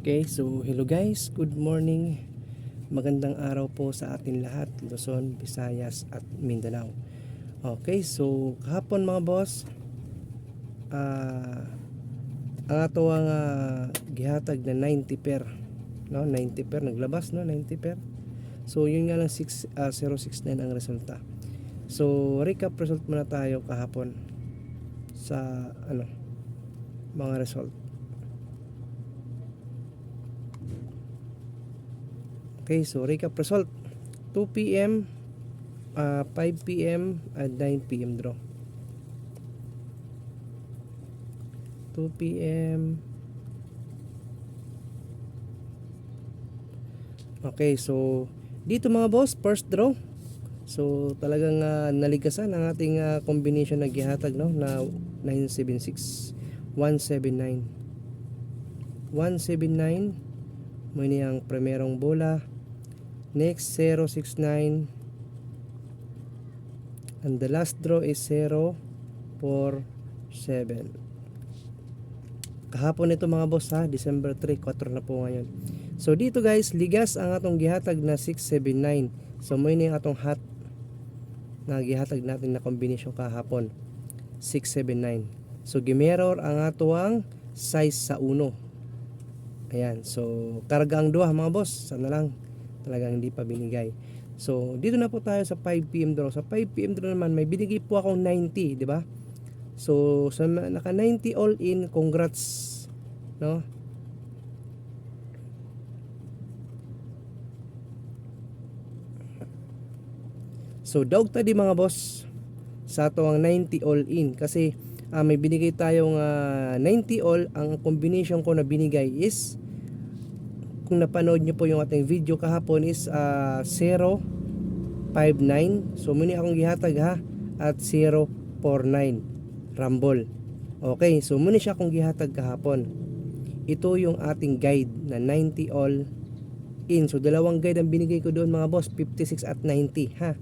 Okay, so hello guys, good morning. Magandang araw po sa atin lahat, Luzon, Visayas at Mindanao. Okay, so kahapon mga boss, ah ang ato ang ah, gihatag na 90 per, no? 90 per naglabas no, 90 per. So yun nga lang 6 ah, 069 ang resulta. So recap result muna tayo kahapon sa ano mga result. Okay, so recap result. 2 p.m., uh, 5 p.m., and 9 p.m. draw. 2 p.m. Okay, so dito mga boss, first draw. So talagang uh, naligasan ang ating uh, combination na gihatag no na 976 179 179 mo ang primerong bola Next 069 and the last draw is 047. Kahapon ito mga boss ha, December 3, 4 na po ngayon. So dito guys, ligas ang atong gihatag na 679. So mo ni atong hat na gihatag natin na combination kahapon. 679. So gimeror ang ato ang size sa uno. Ayan, so karga ang duha mga boss. Sana lang talagang hindi pa binigay. So, dito na po tayo sa 5 PM draw. Sa 5 PM draw naman, may binigay po akong 90, di ba? So, sa naka 90 all in, congrats, no? So, dog tadi mga boss sa ato ang 90 all in kasi ah, may binigay tayong ah, 90 all ang combination ko na binigay is kung napanood nyo po yung ating video kahapon is uh, 059 so muni akong gihatag ha at 049 rumble. Okay so muni siya akong gihatag kahapon. Ito yung ating guide na 90 all in. So dalawang guide ang binigay ko doon mga boss 56 at 90 ha.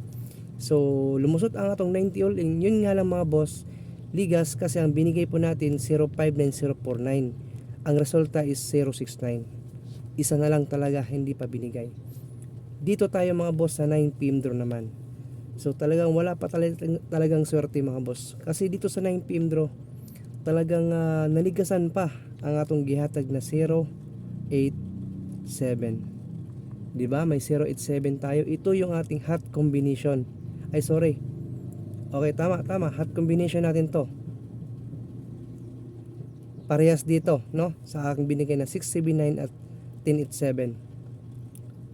So lumusot ang atong 90 all in. Yun nga lang mga boss ligas kasi ang binigay po natin 059049 ang resulta is 069 isa na lang talaga hindi pa binigay. Dito tayo mga boss sa 9 PM draw naman. So talagang wala pa talagang, talagang swerte mga boss. Kasi dito sa 9 PM draw, talagang uh, naligasan pa ang atong gihatag na 087. 'Di ba? May 087 tayo. Ito yung ating hot combination. Ay sorry. Okay, tama, tama. Hot combination natin 'to. Parehas dito, no? Sa aking binigay na 679 at 1087.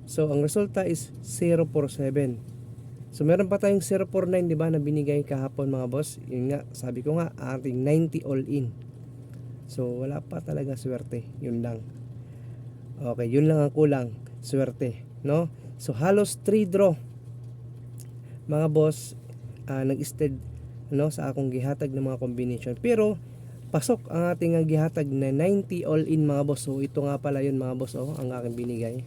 So, ang resulta is 047. So, meron pa tayong 049, di ba, na binigay kahapon mga boss. Yun nga, sabi ko nga, ating 90 all in. So, wala pa talaga swerte. Yun lang. Okay, yun lang ang kulang. Swerte, no? So, halos 3 draw. Mga boss, uh, nag-stead no, sa akong gihatag ng mga combination. Pero, pasok ang ating gihatag na 90 all in mga boss. So ito nga pala yun mga boss oh, ang aking binigay.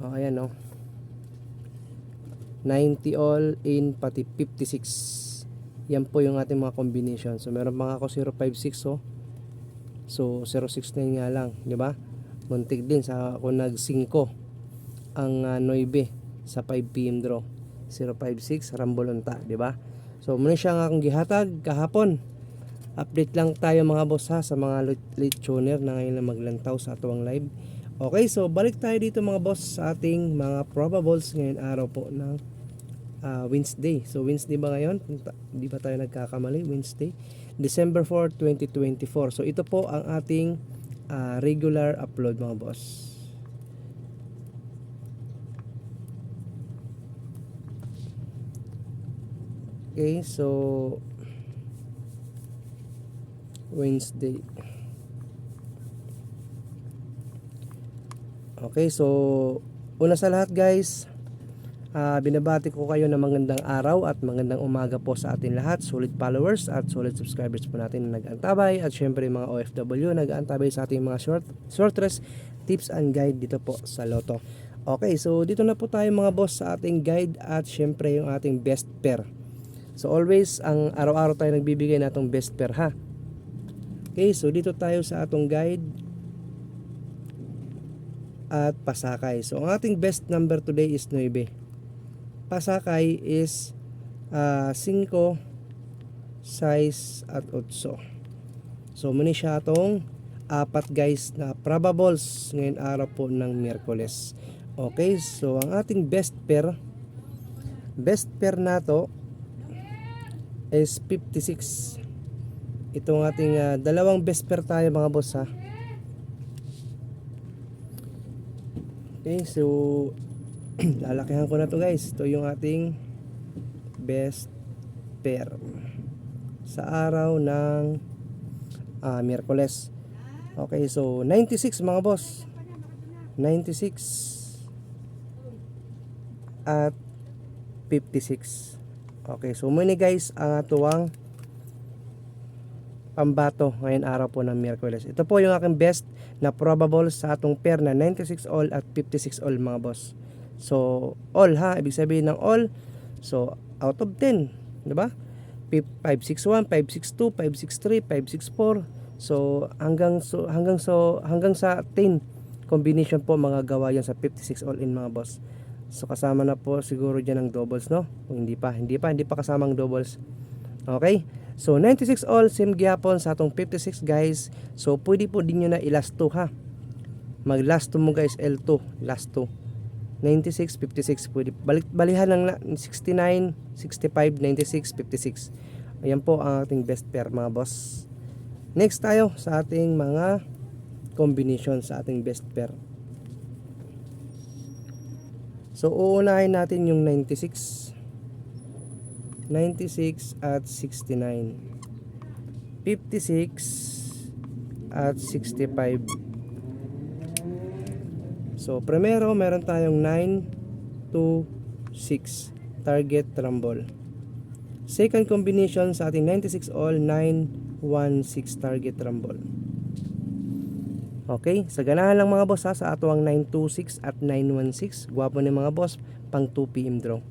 Oh, ayan oh. 90 all in pati 56. Yan po yung ating mga combination. So meron nga ako 056 oh. So 069 nga lang, di ba? Muntik din sa ako nag 5 ang uh, 9 sa 5 PM draw. 056 Rambolonta, di ba? So muna siya nga akong gihatag kahapon update lang tayo mga boss ha sa mga late tuner na ngayon na maglantaw sa atuang live. Okay so balik tayo dito mga boss sa ating mga probables ngayon araw po ng uh, Wednesday. So Wednesday ba ngayon? Hindi ba tayo nagkakamali? Wednesday December 4 2024 so ito po ang ating uh, regular upload mga boss. Okay so Wednesday. Okay, so una sa lahat guys, uh, binabati ko kayo ng magandang araw at magandang umaga po sa atin lahat, solid followers at solid subscribers po natin na nag-antabay at syempre mga OFW nag-antabay sa ating mga short, short rest tips and guide dito po sa Lotto. Okay, so dito na po tayo mga boss sa ating guide at syempre yung ating best pair. So always ang araw-araw tayo nagbibigay natong best pair ha. Okay, so dito tayo sa atong guide. at pasakay. So ang ating best number today is 9. Pasakay is ah, 5, 6 at 8. So muna siya atong apat guys na probables ngayon araw po ng Miyerkules. Okay, so ang ating best pair best pair nato is 56. Itong ating ah, dalawang best pair tayo mga boss ha. Okay, so lalakihan ko na to guys. Ito yung ating best pair sa araw ng ah, Miyerkules. Okay, so 96 mga boss. 96 at 56. Okay, so muna guys ang atuwang pambato ngayon araw po ng Miyerkules. Ito po yung aking best na probable sa atong pair na 96 all at 56 all mga boss. So, all ha, ibig sabihin ng all. So, out of 10, 'di ba? 561, 562, 563, 564. So, hanggang so hanggang so hanggang sa 10 combination po mga gawa yan sa 56 all in mga boss. So kasama na po siguro diyan ang doubles no? Kung hindi pa, hindi pa, hindi pa kasama ang doubles. Okay? So 96 all same gyapon sa atong 56 guys. So pwede po din nyo na i-last 2 ha. Mag last 2 mo guys L2, last 2. 96, 56 pwede. Balik, balihan lang na 69, 65, 96, 56. Ayan po ang ating best pair mga boss. Next tayo sa ating mga combination sa ating best pair. So uunahin natin yung 96. 96 at 69. 56 at 65. So primero meron tayong 9 2 6 target rumble. Second combination sa ating 96 all 9 1 6 target rumble. Okay, sa ganahan lang mga boss ha, sa ato ang 926 at 916. Gwapo ni mga boss, pang 2 PM draw.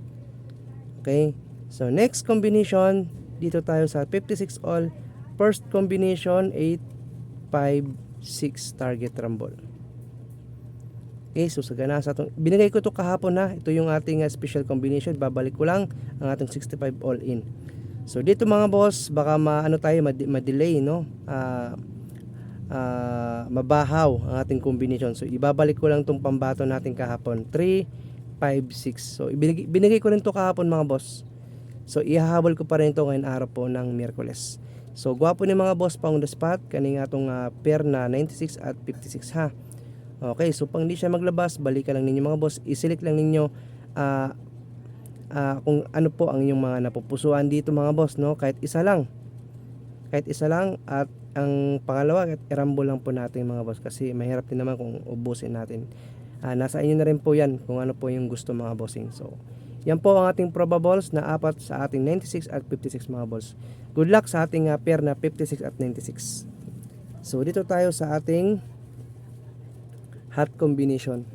Okay, so next combination, dito tayo sa 56 all. First combination, 8, 5, 6 target rumble. Okay, so sa ganahan sa atong, binigay ko to kahapon na, ito yung ating uh, special combination. Babalik ko lang ang ating 65 all in. So dito mga boss, baka maano tayo, mad- ma-delay, no? Ah, ah, mabahaw ang ating combination. So ibabalik ko lang tong pambato natin kahapon. 3, 5, 6. So ibinigay, binigay ko rin to kahapon mga boss. So ihahabol ko pa rin to ngayon araw po ng Miyerkules. So gwapo ni mga boss pa on the spot. Kaning atong ah, pair na 96 at 56 ha. Okay, so pang di siya maglabas, balikan lang ninyo mga boss. I-select lang ninyo ah, ah, kung ano po ang inyong mga napupusuan dito mga boss, no? Kahit isa lang. Kahit isa lang at ang pangalawa, kahit irambo lang po natin mga boss kasi mahirap din naman kung ubusin natin. Ah, nasa inyo na rin po yan kung ano po yung gusto mga bossing. So, yan po ang ating probables na apat sa ating 96 at 56 mga boss. Good luck sa ating ah, pair na 56 at 96. So, dito tayo sa ating hot combination.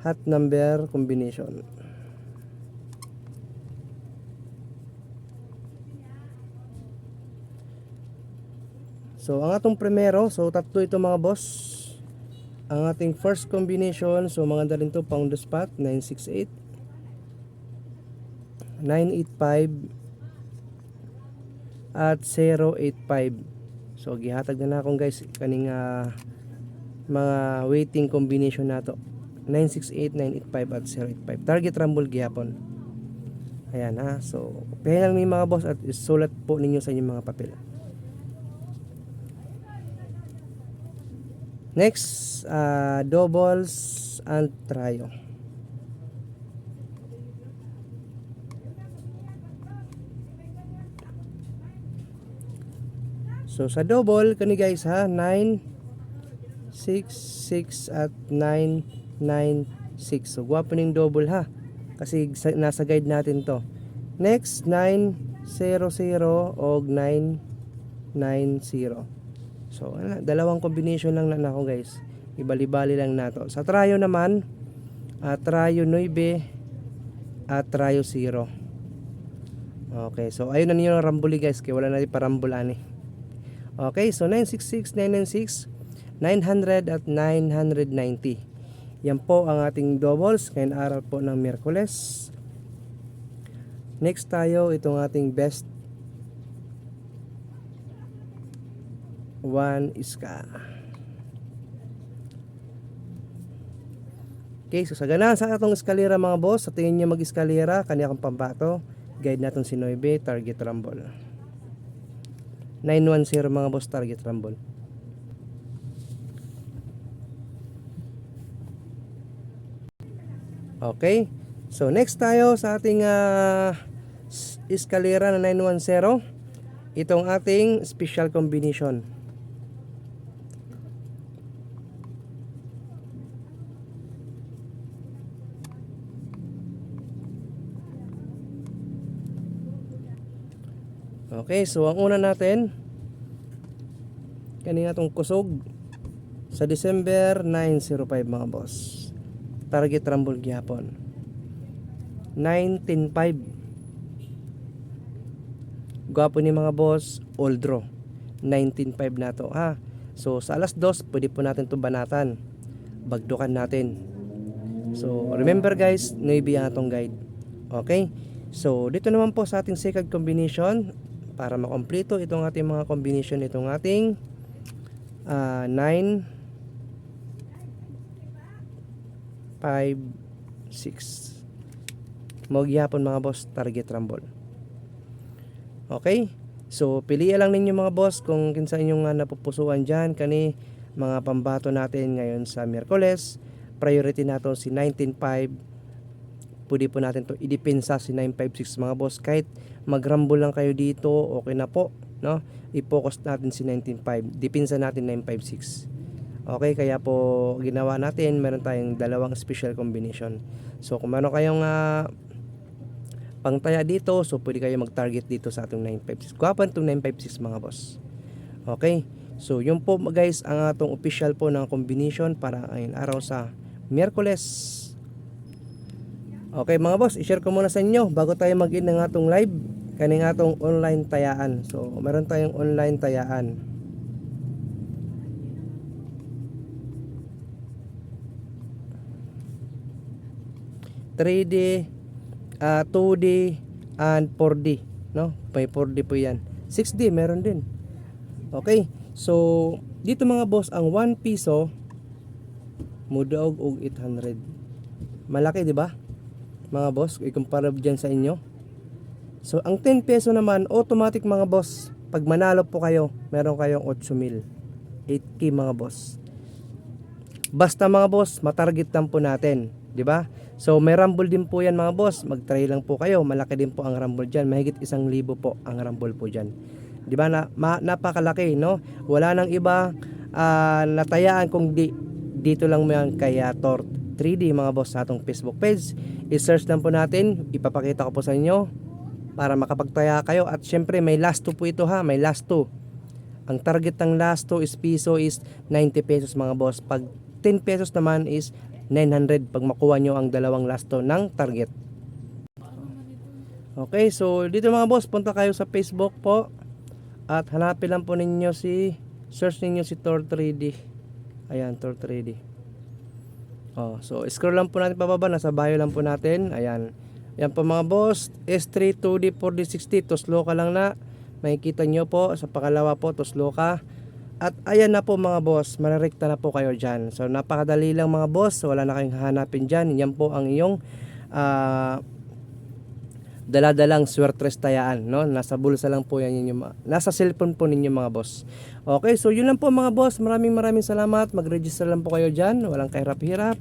Hot number combination. So, ang atong primero, so tatlo ito mga boss. Ang ating first combination, so mga rin to pound the spot, 968, 985, at 085. So, gihatag na na akong guys, kaning ah, mga waiting combination na to. 968, 985, at 085. Target rumble gihapon. Ayan ha. So, pahingal ni mga boss at isulat po ninyo sa inyong mga papel. Next, uh, doubles and trio. So sa double kani guys ha 9 6 6 at 9 9 6. So gwapo ning double ha. Kasi sa, nasa guide natin to. Next 9 0 0 og 9 9 0. So, ano, dalawang combination lang na nako guys. Ibali-bali lang nato. Sa trio naman, uh, trio 9 at trio 0. Okay, so ayun na ninyo ang rambuli guys. Kaya wala na pa rambulan eh. Okay, so 966, 996. 900 at 990. Yan po ang ating doubles ngayon araw po ng Miyerkules. Next tayo itong ating best one iska. Okay, so sa ganahan sa atong eskalera mga boss, sa tingin nyo mag-eskalera, kanya kang pambato, guide natin si Noybe, target rumble. 910 mga boss, target rumble. Okay, so next tayo sa ating s- eskalera na 910, itong ating special combination. Okay, so ang una natin kanina tong kusog sa December 905 mga boss. Target rumble gihapon. 19.5 Gwapo ni mga boss, all draw. 19.5 na to ha. So sa alas 2, pwede po natin to banatan. Bagdukan natin. So remember guys, navy ang atong guide. Okay? So dito naman po sa ating second combination, para makompleto itong ating mga combination itong ating ah, 9 5 6 mo gyapon mga boss target rumble. Okay? So piliya lang ninyo mga boss kung kinsa inyong nga napupusuan dyan. Kani mga pambato natin ngayon sa Miyerkules. Priority nato si 195 pwede po natin to idepensa si 956 mga boss. Kahit magrumble lang kayo dito okay na po no? I-focus natin si 195 depensa natin 956 okay kaya po ginawa natin meron tayong dalawang special combination. So kung meron kayong ah, pangtaya dito so pwede kayo mag-target dito sa atong 956 kuhapan itong 956 mga boss. Okay so yun po guys ang atong official po ng combination para ngayon araw sa Miyerkules Okay mga boss, i-share ko muna sa inyo bago tayo mag-in ng atong live kaning atong online tayaan. So, meron tayong online tayaan. ...3D, ah, 2D, and 4D. No? May 4D po yan. 6D, meron din. Okay. So, dito mga boss, ang 1 piso, mudaog og 800. Malaki, di ba? Mga boss, i-compare dyan sa inyo. So, ang 10 peso naman, automatic mga boss, pag manalo po kayo, meron kayong 8 mil. 8k mga boss. Basta mga boss, matarget lang po natin. ba? So, may rumble din po yan mga boss. Mag-try lang po kayo. Malaki din po ang rumble dyan. Mahigit isang libo po ang rumble po dyan. Di ba? Na, ma, napakalaki, no? Wala nang iba ah, natayaan kung di, dito lang mo yan kay ah, Tor 3D mga boss sa atong Facebook page. I-search lang po natin, ipapakita ko po sa inyo para makapagtaya kayo at syempre may last 2 po ito ha, may last 2. Ang target ng last 2 is piso is 90 pesos mga boss. Pag 10 pesos naman is 900 pag makuha nyo ang dalawang last 2 ng target. Okay, so dito mga boss, punta kayo sa Facebook po at hanapin lang po ninyo si search ninyo si Tor 3D. Ayan, Tor 3D. Oh, so scroll lang po natin pababa, nasa bio lang po natin. Ayan. Yan po mga boss, S3 2D 4D 60 toslo ka lang na. Makikita nyo po sa pangalawa po toslo ka. At ayan na po mga boss, mararekta na po kayo dyan. So napakadali lang mga boss, wala na kayong hahanapin dyan. Yan po ang iyong ah daladalang swertres tayaan, no? Nasa bulsa lang po yan ninyo, nasa cellphone po ninyo mga boss. Okay, so yun lang po mga boss. Maraming maraming salamat. Mag-register lang po kayo dyan. Walang kahirap-hirap.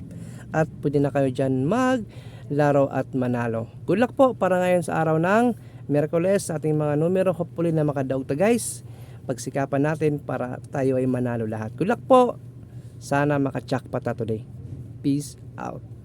At pwede na kayo dyan mag laro at manalo. Good luck po para ngayon sa araw ng Merkules sa ating mga numero. Hopefully na makadaog ta guys. Pagsikapan natin para tayo ay manalo lahat. Good luck po. Sana maka-jackpot ta today. Peace out.